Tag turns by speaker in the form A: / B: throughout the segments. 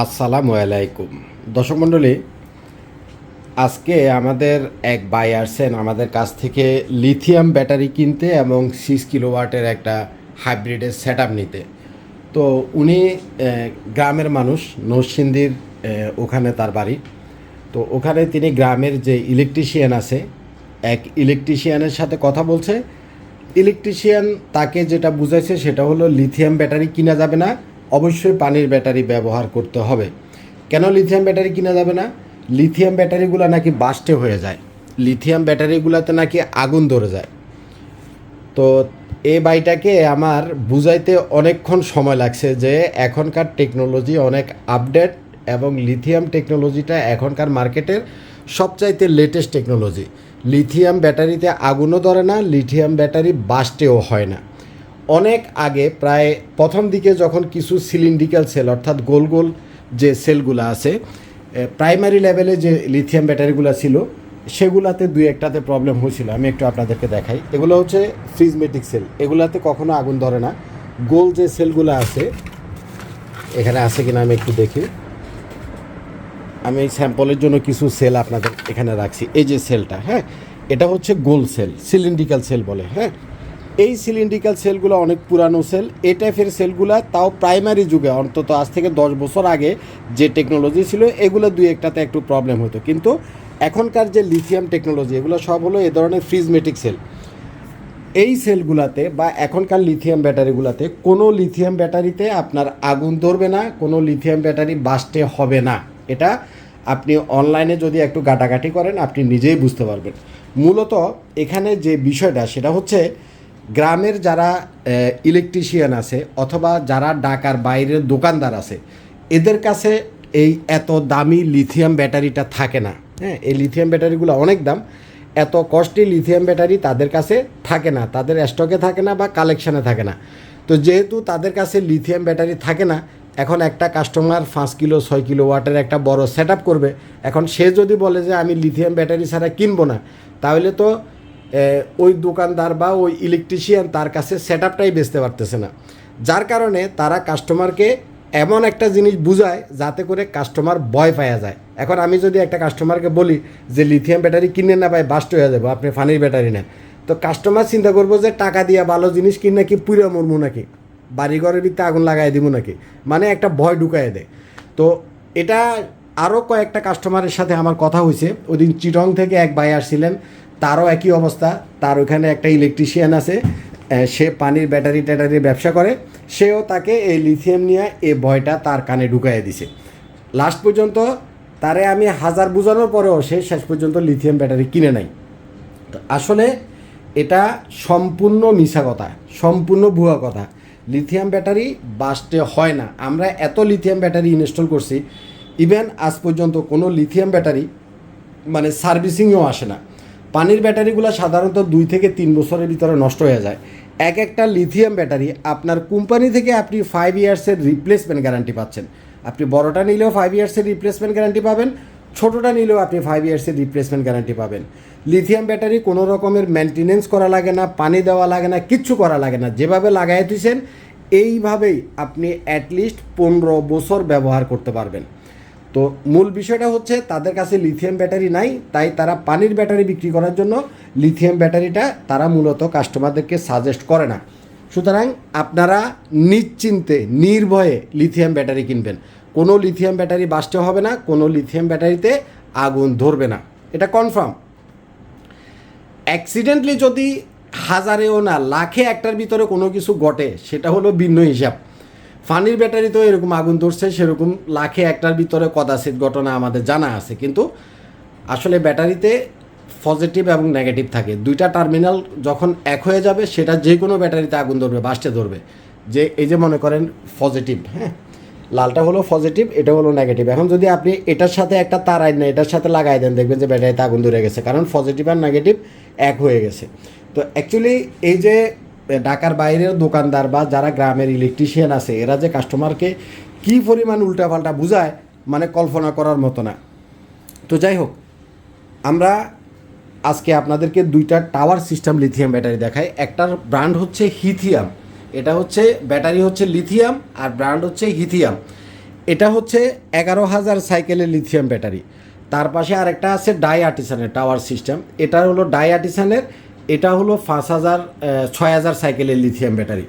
A: আসসালামু আলাইকুম। দর্শক মণ্ডলী, আজকে আমাদের এক ভাই আসছেন আমাদের কাছ থেকে লিথিয়াম ব্যাটারি কিনতে এবং সিক্স কিলোওয়াটের একটা হাইব্রিডের সেট নিতে। তো উনি গ্রামের মানুষ, নরসিংদীর ওখানে তার বাড়ি। তো ওখানে তিনি গ্রামের যে ইলেকট্রিশিয়ান আছে, এক ইলেকট্রিশিয়ানের সাথে কথা বলছে। ইলেকট্রিশিয়ান তাকে যেটা বুঝাইছে সেটা হলো, লিথিয়াম ব্যাটারি কিনা যাবে না অবশ্যই পানির ব্যাটারি ব্যবহার করতে হবে। কেন লিথিয়াম ব্যাটারি কিনা যাবে না? লিথিয়াম ব্যাটারিগুলো নাকি বাস্টে হয়ে যায়। লিথিয়াম ব্যাটারিগুলোতে নাকি আগুন ধরে যায়। তো এই বাইটাকে আমার বুঝাইতে অনেকক্ষণ সময় লাগছে যে এখনকার টেকনোলজি অনেক আপডেট এবং লিথিয়াম টেকনোলজিটা এখনকার মার্কেটের সবচাইতে লেটেস্ট টেকনোলজি লিথিয়াম ব্যাটারিতে আগুনও ধরে না লিথিয়াম ব্যাটারি বাস্টেও হয় না। অনেক আগে প্রায় প্রথম দিকে যখন কিছু সিলিন্ডিক্যাল সেল, অর্থাৎ গোল গোল যে সেলগুলো আছে প্রাইমারি লেভেলে যে লিথিয়াম ব্যাটারিগুলো ছিল, সেগুলাতে দুই একটাতে প্রবলেম হয়েছিল। আমি একটু আপনাদেরকে দেখাই। এগুলো হচ্ছে ফ্রিজমেটিক সেল। এগুলাতে কখনো আগুন ধরে না। গোল যে সেলগুলো আছে, এখানে আছে কিনা আমি একটু দেখি। আমি এই স্যাম্পলের জন্য কিছু সেল আপনাদের এখানে রাখছি। এই যে সেলটা হ্যাঁ এটা হচ্ছে গোল সেল, সিলিন্ড্রিক্যাল সেল বলে হ্যাঁ। এই সিলিন্ড্রিক্যাল সেলগুলো অনেক পুরানো সেল এ টাইপের সেলগুলো তাও প্রাইমারি যুগে, অন্তত আজ থেকে দশ বছর আগে যে টেকনোলজি ছিল, এগুলো দুই একটাতে একটু প্রবলেম হতো। কিন্তু এখনকার যে লিথিয়াম টেকনোলজি এগুলো সব হলো এ ধরনের ফ্রিজমেটিক সেল এই সেলগুলাতে বা এখনকার লিথিয়াম ব্যাটারিগুলোতে কোনো লিথিয়াম ব্যাটারিতে আপনার আগুন ধরবে না, কোনো লিথিয়াম ব্যাটারি বাস্টে হবে না। এটা আপনি অনলাইনে যদি একটু গাটাগাটি করেন, আপনি নিজেই বুঝতে পারবেন। মূলত এখানে যে বিষয়টা, সেটা হচ্ছে গ্রামের যারা ইলেকট্রিশিয়ান আছে অথবা যারা ঢাকার বাইরের দোকানদার আছে, এদের কাছে এই এত দামি লিথিয়াম ব্যাটারিটা থাকে না। হ্যাঁ এই লিথিয়াম ব্যাটারিগুলো অনেক দাম। এত কস্টলি লিথিয়াম ব্যাটারি তাদের কাছে থাকে না। তাদের স্টকে থাকে না বা কালেকশানে থাকে না। তো যেহেতু তাদের কাছে লিথিয়াম ব্যাটারি থাকে না, এখন একটা কাস্টমার পাঁচ কিলো, ছয় কিলো ওয়াটের একটা বড় সেট করবে। এখন সে যদি বলে যে, আমি লিথিয়াম ব্যাটারি ছাড়া কিনবো না, তাহলে তো ওই দোকানদার বা ওই ইলেকট্রিশিয়ান তার কাছে সেট আপটাই বেচতে পারতেছে না। যার কারণে তারা কাস্টমারকে এমন একটা জিনিস বুঝায় যাতে করে কাস্টমার ভয় পাওয়া যায়। এখন আমি যদি একটা কাস্টমারকে বলি যে লিথিয়াম ব্যাটারি কিনে না ভাই বাস্ট হয়ে যাব, আপনি ফানির ব্যাটারি নেন। তো কাস্টমার চিন্তা করব যে টাকা দিয়ে ভালো জিনিস কিনে নাকি পুরো মরমু নাকি? বাড়িঘরের ভিতরে আগুন লাগাই দিব নাকি? মানে একটা ভয় ঢুকাই দেয়। তো এটা আরও কয়েকটা কাস্টমারের সাথে আমার কথা হয়েছে ওদিন চিটং থেকে এক ভাই আসছিলেন। তারও একই অবস্থা। তার ওখানে একটা ইলেকট্রিশিয়ান আছে সে পানির ব্যাটারি ট্যাটারি ব্যবসা করে। সেও তাকে এই লিথিয়াম নিয়ে এই ভয়টা তার কানে ঢুকাইয়ে দিছে। লাস্ট পর্যন্ত তারে আমি হাজার বোঝানোর পরেও সে শেষ পর্যন্ত লিথিয়াম ব্যাটারি কিনে নাই। আসলে এটা সম্পূর্ণ মিশা কথা, সম্পূর্ণ ভুয়া কথা। লিথিয়াম ব্যাটারি বাস্টে হয় না। আমরা এত লিথিয়াম ব্যাটারি ইনস্টল করছি ইভেন আজ পর্যন্ত কোনো লিথিয়াম ব্যাটারি মানে সার্ভিসিংও আসে না। পানির ব্যাটারিগুলো সাধারণত দুই থেকে তিন বছরের ভিতরে নষ্ট হয়ে যায়। এক একটা লিথিয়াম ব্যাটারি আপনার কোম্পানি থেকে আপনি ফাইভ ইয়ার্সের রিপ্লেসমেন্ট গ্যারান্টি পাচ্ছেন। আপনি বড়টা নিলেও ফাইভ ইয়ার্সের রিপ্লেসমেন্ট গ্যারান্টি পাবেন, ছোটোটা নিলেও আপনি ফাইভ ইয়ার্সের রিপ্লেসমেন্ট গ্যারান্টি পাবেন। লিথিয়াম ব্যাটারি কোনো রকমের মেনটেনেন্স করা লাগে না, পানি দেওয়া লাগে না, কিচ্ছু করা লাগে না। যেভাবে লাগাই দিয়েছেন এইভাবেই আপনি অ্যাটলিস্ট পনেরো বছর ব্যবহার করতে পারবেন। তো মূল বিষয়টা হচ্ছে তাদের কাছে লিথিয়াম ব্যাটারি নাই, তাই তারা পানির ব্যাটারি বিক্রি করার জন্য লিথিয়াম ব্যাটারিটা তারা মূলত কাস্টমারদেরকে সাজেস্ট করে না। সুতরাং আপনারা নিশ্চিন্তে, নির্ভয়ে লিথিয়াম ব্যাটারি কিনবেন। কোনো লিথিয়াম ব্যাটারি বাস্টে হবে না, কোনো লিথিয়াম ব্যাটারিতে আগুন ধরবে না। এটা কনফার্ম অ্যাক্সিডেন্টলি যদি হাজারেও না, লাখে একটার ভিতরে কোনো কিছু ঘটে, সেটা হলো ভিন্ন হিসাব। ফানির ব্যাটারিতেও এরকম আগুন ধরছে, সেরকম লাখে একটার ভিতরে কদাচিৎ ঘটনা আমাদের জানা আছে। কিন্তু আসলে ব্যাটারিতে পজিটিভ এবং নেগেটিভ থাকে। দুইটা টার্মিনাল যখন এক হয়ে যাবে, সেটা যে কোনো ব্যাটারিতে আগুন ধরবে, বাস্টে ধরবে। যে এই যে মনে করেন পজিটিভ হ্যাঁ? লালটা হলো পজিটিভ, এটা হলো নেগেটিভ। এখন যদি আপনি এটার সাথে একটা তার আইন না এটার সাথে লাগাই দেন, দেখবেন যে ব্যাটারিতে আগুন ধরে গেছে। কারণ পজিটিভ আর নেগেটিভ এক হয়ে গেছে। তো অ্যাকচুয়ালি এই যে ঢাকার বাইরের দোকানদার বা যারা গ্রামের ইলেকট্রিশিয়ান আছে, এরা যে কাস্টমারকে কী পরিমাণ উল্টাপাল্টা বুঝায় মানে কল্পনা করার মতো না। তো যাই হোক, আমরা আজকে আপনাদেরকে দুইটা টাওয়ার সিস্টেম লিথিয়াম ব্যাটারি দেখাই। একটার ব্র্যান্ড হচ্ছে হিথিয়াম এটা হচ্ছে ব্যাটারি হচ্ছে লিথিয়াম আর ব্র্যান্ড হচ্ছে হিথিয়াম এটা হচ্ছে এগারো হাজার সাইকেলের লিথিয়াম ব্যাটারি তার পাশে আরেকটা আছে ডাই আর্টিসানের টাওয়ার সিস্টেম এটা হলো ডাই আর্টিসানের এটা হলো পাঁচ হাজার ছয় হাজার সাইকেলের লিথিয়াম ব্যাটারি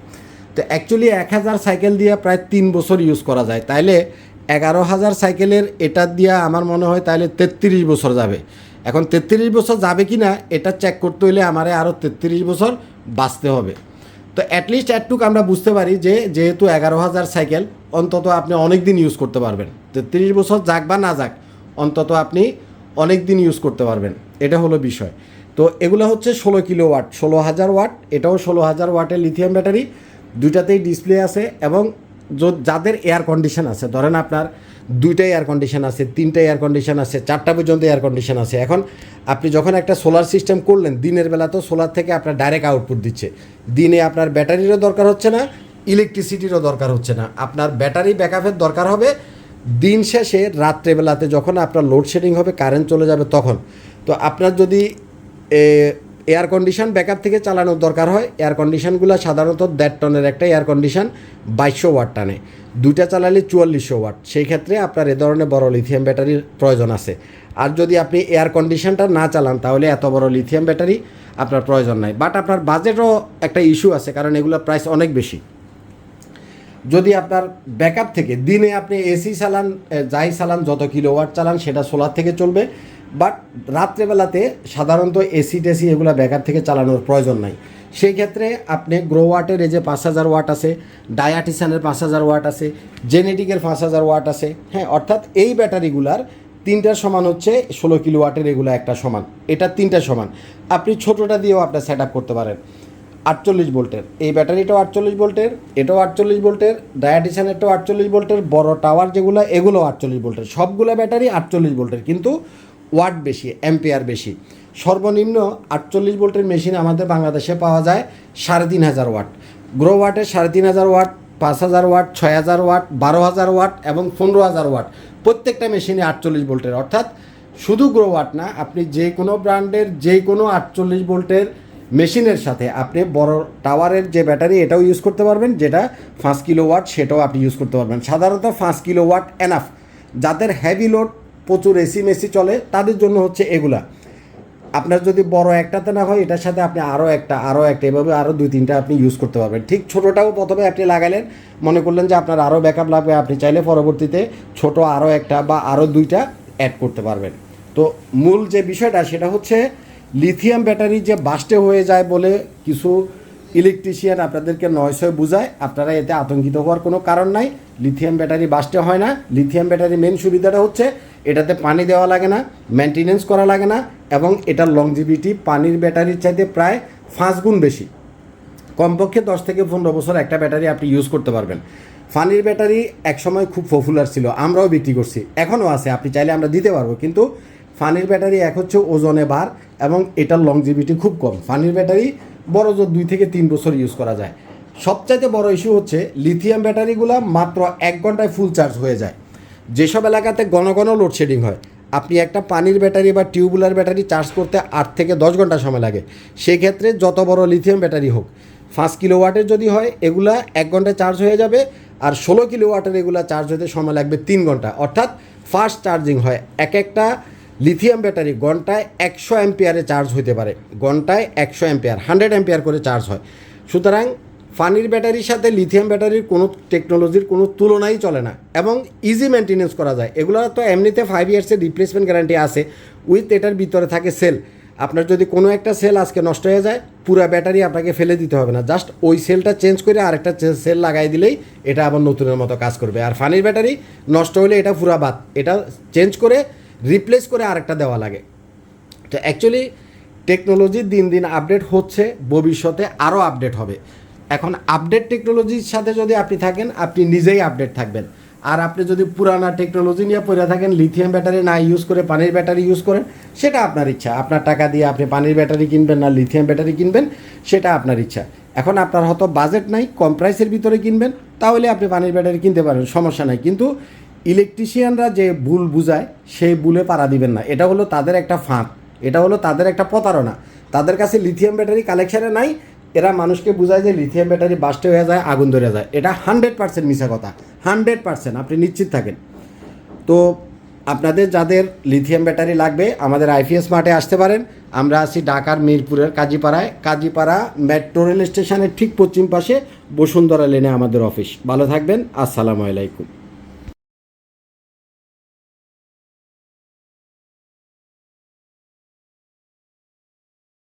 A: তো অ্যাকচুয়ালি এক হাজার সাইকেল দিয়ে প্রায় তিন বছর ইউজ করা যায়। তাইলে এগারো হাজার সাইকেলের এটা দিয়ে আমার মনে হয় তাহলে তেত্রিশ বছর যাবে। এখন তেত্রিশ বছর যাবে কি না এটা চেক করতে হইলে আমার আরও তেত্রিশ বছর বাঁচতে হবে। তো অ্যাটলিস্ট একটুক আমরা বুঝতে পারি যে, যেহেতু এগারো হাজার সাইকেল, অন্তত আপনি অনেক দিন ইউজ করতে পারবেন। তেত্রিশ বছর যাক বা না যাক, অন্তত আপনি অনেক দিন ইউজ করতে পারবেন। এটা হলো বিষয়। তো এগুলো হচ্ছে ষোলো কিলো ওয়াট, ষোলো হাজার ওয়াট, এটাও ষোলো হাজার ওয়াটের লিথিয়াম ব্যাটারি দুইটাতেই ডিসপ্লে আছে এবং যাদের এয়ার কন্ডিশন আছে, ধরেন আপনার দুইটা এয়ার কন্ডিশন আছে তিনটা এয়ার কন্ডিশন আছে, চারটা পর্যন্ত এয়ার কন্ডিশন আছে। এখন আপনি যখন একটা সোলার সিস্টেম করলেন, দিনের বেলা তো সোলার থেকে আপনার ডাইরেক্ট আউটপুট দিচ্ছে। দিনে আপনার ব্যাটারিরও দরকার হচ্ছে না ইলেকট্রিসিটিরও দরকার হচ্ছে না। আপনার ব্যাটারি ব্যাকআপের দরকার হবে, দিন শেষে রাত্রেবেলাতে যখন আপনার লোডশেডিং হবে কারেন্ট চলে যাবে তখন। তো আপনার যদি এয়ার কন্ডিশন ব্যাকআপ থেকে চালানোর দরকার হয়। এয়ার কন্ডিশনগুলো সাধারণত দেড় টনের একটা এয়ার কন্ডিশন বাইশশো ওয়াট টানে। দুইটা চালালে চুয়াল্লিশশো ওয়াট সেই ক্ষেত্রে আপনার এ ধরনের বড় লিথিয়াম ব্যাটারির প্রয়োজন আছে। আর যদি আপনি এয়ার কন্ডিশনটা না চালান, তাহলে এত বড় লিথিয়াম ব্যাটারি আপনার প্রয়োজন নাই। বাট আপনার বাজেটও একটা ইস্যু আছে, কারণ এগুলোর প্রাইস অনেক বেশি। যদি আপনার ব্যাকআপ থেকে, দিনে আপনি এসি চালান যাই চালান, যত কিলোওয়াট চালান, সেটা সোলার থেকে চলবে। বাট রাত্রেবেলাতে সাধারণত এসি টেসি এগুলো ব্যাকআপ থেকে চালানোর প্রয়োজন নাই। সেই ক্ষেত্রে আপনি গ্রো ওয়াটের এই যে পাঁচ হাজার ওয়াট আছে ডায়াটিসানের পাঁচ হাজার ওয়াট আছে জেনেটিকের পাঁচ হাজার ওয়াট আছে হ্যাঁ অর্থাৎ এই ব্যাটারিগুলার তিনটার সমান হচ্ছে ষোলো কিলো ওয়াটের এগুলো একটা সমান। এটা তিনটা সমান। আপনি ছোটোটা দিয়েও আপনার সেট করতে পারেন। আটচল্লিশ ভোল্টের। এই ব্যাটারিটাও আটচল্লিশ ভোল্টের, এটাও আটচল্লিশ ভোল্টের, ডায়াটিশানেরটাও আটচল্লিশ ভোল্টের, বড় টাওয়ার যেগুলো, এগুলো আটচল্লিশ ভোল্টের। সবগুলো ব্যাটারি আটচল্লিশ ভোল্টের, কিন্তু ওয়াট বেশি, অ্যাম্পিয়ার বেশি। সর্বনিম্ন আটচল্লিশ ভোল্টের মেশিন আমাদের বাংলাদেশে পাওয়া যায় সাড়ে তিন হাজার ওয়াট। গ্রো ওয়াটের সাড়ে তিন হাজার ওয়াট, পাঁচ হাজার ওয়াট, ছয় হাজার ওয়াট, বারো হাজার ওয়াট এবং পনেরো হাজার ওয়াট। প্রত্যেকটা মেশিনে আটচল্লিশ ভোল্টের। অর্থাৎ শুধু গ্রো ওয়াট না, আপনি যে কোনো ব্র্যান্ডের যে কোনো আটচল্লিশ ভোল্টের মেশিনের সাথে আপনি বড় টাওয়ারের যে ব্যাটারি, এটাও ইউজ করতে পারবেন, যেটা পাঁচ কিলো ওয়াট সেটাও আপনি ইউজ করতে পারবেন। সাধারণত পাঁচ কিলো ওয়াট এনাফ যাদের হেভি লোড প্রচুর এসি মেসি চলে, তাদের জন্য হচ্ছে এগুলা। আপনার যদি বড় একটাতে না হয়, এটার সাথে আপনি আরও একটা আরও একটা, এভাবে আরও দুই, তিনটা আপনি ইউজ করতে পারবেন। ঠিক ছোটোটাও প্রথমে আপনি লাগালেন, মনে করলেন যে আপনার আরও ব্যাকআপ লাগবে, আপনি চাইলে পরবর্তীতে ছোট আরও একটা বা আরও দুইটা অ্যাড করতে পারবেন। তো মূল যে বিষয়টা, সেটা হচ্ছে লিথিয়াম ব্যাটারি যে বাস্টে হয়ে যায় বলে কিছু ইলেকট্রিশিয়ান আপনাদেরকে নয়শয় বুঝায়, আপনারা এতে আতঙ্কিত হওয়ার কোনো কারণ নাই। লিথিয়াম ব্যাটারি বাস্টে হয় না। লিথিয়াম ব্যাটারি মেন সুবিধাটা হচ্ছে, এটাতে পানি দেওয়া লাগে না মেনটেনেন্স করা লাগে না, এবং এটার লংজিভিটি পানির ব্যাটারির চাইতে প্রায় পাঁচ গুণ বেশি। কমপক্ষে দশ থেকে পনেরো বছর একটা ব্যাটারি আপনি ইউজ করতে পারবেন। পানির ব্যাটারি একসময় খুব পপুলার ছিল, আমরাও বিক্রি করছি, এখনও আছে, আপনি চাইলে আমরা দিতে পারব, কিন্তু ফানির ব্যাটারি এক হচ্ছে ওজনে বার এবং এটার লংজিভিটি খুব কম। ফানির ব্যাটারি বড় জোর দুই থেকে তিন বছর ইউজ করা যায়। সবচাইতে বড় ইস্যু হচ্ছে লিথিয়াম ব্যাটারিগুলো মাত্র এক ঘন্টায় ফুল চার্জ হয়ে যায়। যেসব এলাকাতে ঘন ঘন লোডশেডিং হয়, আপনি একটা পানির ব্যাটারি বা টিউবুলার ব্যাটারি চার্জ করতে আট থেকে দশ ঘণ্টা সময় লাগে। সেক্ষেত্রে যত বড় লিথিয়াম ব্যাটারি হোক, পাঁচ কিলো ওয়াটের যদি হয়, এগুলা এক ঘন্টায় চার্জ হয়ে যাবে আর ষোলো কিলো ওয়াটের এগুলা চার্জ হতে সময় লাগবে তিন ঘণ্টা। অর্থাৎ ফাস্ট চার্জিং হয়। এক একটা লিথিয়াম ব্যাটারি ঘন্টায় একশো অ্যাম্পিয়ারে চার্জ হতে পারে। ঘন্টায় একশো অ্যাম্পিয়ার, হান্ড্রেড অ্যাম্পিয়ার করে চার্জ হয়। সুতরাং পানির ব্যাটারির সাথে লিথিয়াম ব্যাটারির কোনো টেকনোলজির কোনো তুলনাই চলে না এবং ইজি মেনটেনেন্স করা যায়। এগুলো তো এমনিতে ফাইভ ইয়ার্সের রিপ্লেসমেন্ট গ্যারান্টি আছে। উইথ এটার ভিতরে থাকে সেল আপনার যদি কোনো একটা সেল আজকে নষ্ট হয়ে যায়, পুরা ব্যাটারি আপনাকে ফেলে দিতে হবে না। জাস্ট ওই সেলটা চেঞ্জ করে আরেকটা সেল লাগাই দিলেই এটা আবার নতুনের মতো কাজ করবে। আর ফানির ব্যাটারি নষ্ট হলে এটা পুরা বাদ। এটা চেঞ্জ করে রিপ্লেস করে আরেকটা দেওয়া লাগে। তো অ্যাকচুয়ালি টেকনোলজি দিন দিন আপডেট হচ্ছে, ভবিষ্যতে আরও আপডেট হবে। এখন আপডেট টেকনোলজির সাথে যদি আপনি থাকেন, আপনি নিজেই আপডেট থাকবেন। আর আপনি যদি পুরানা টেকনোলজি নিয়ে পড়ে থাকেন লিথিয়াম ব্যাটারি না ইউজ করে পানির ব্যাটারি ইউজ করেন, সেটা আপনার ইচ্ছা। আপনার টাকা দিয়ে আপনি পানির ব্যাটারি কিনবেন না লিথিয়াম ব্যাটারি কিনবেন, সেটা আপনার ইচ্ছা। এখন আপনার হয়তো বাজেট নাই, কম প্রাইসের ভিতরে কিনবেন, তাহলে আপনি পানির ব্যাটারি কিনতে পারেন, সমস্যা নাই। কিন্তু ইলেকট্রিশিয়ানরা যে ভুল বুঝায়, সেই ভুলে পাড়া দিবেন না। এটা হলো তাদের একটা ফাঁক এটা হলো তাদের একটা প্রতারণা। তাদের কাছে লিথিয়াম ব্যাটারি কালেকশানে নাই। এরা মানুষকে বোঝায় যে লিথিয়াম ব্যাটারি বাস্টে হয়ে যায়, আগুন ধরে যায়। এটা হান্ড্রেড পার্সেন্ট মিশা কথা। হান্ড্রেড পার্সেন্ট আপনি নিশ্চিত থাকেন। তো আপনাদের যাদের লিথিয়াম ব্যাটারি লাগবে, আমাদের আইপিএস মার্টে আসতে পারেন। আমরা আছি ঢাকার মিরপুরের কাজীপাড়ায়। কাজীপাড়া মেট্রো রেল স্টেশনের ঠিক পশ্চিম পাশে বসুন্ধরা লেনে আমাদের অফিস ভালো থাকবেন। আসসালামু আলাইকুম।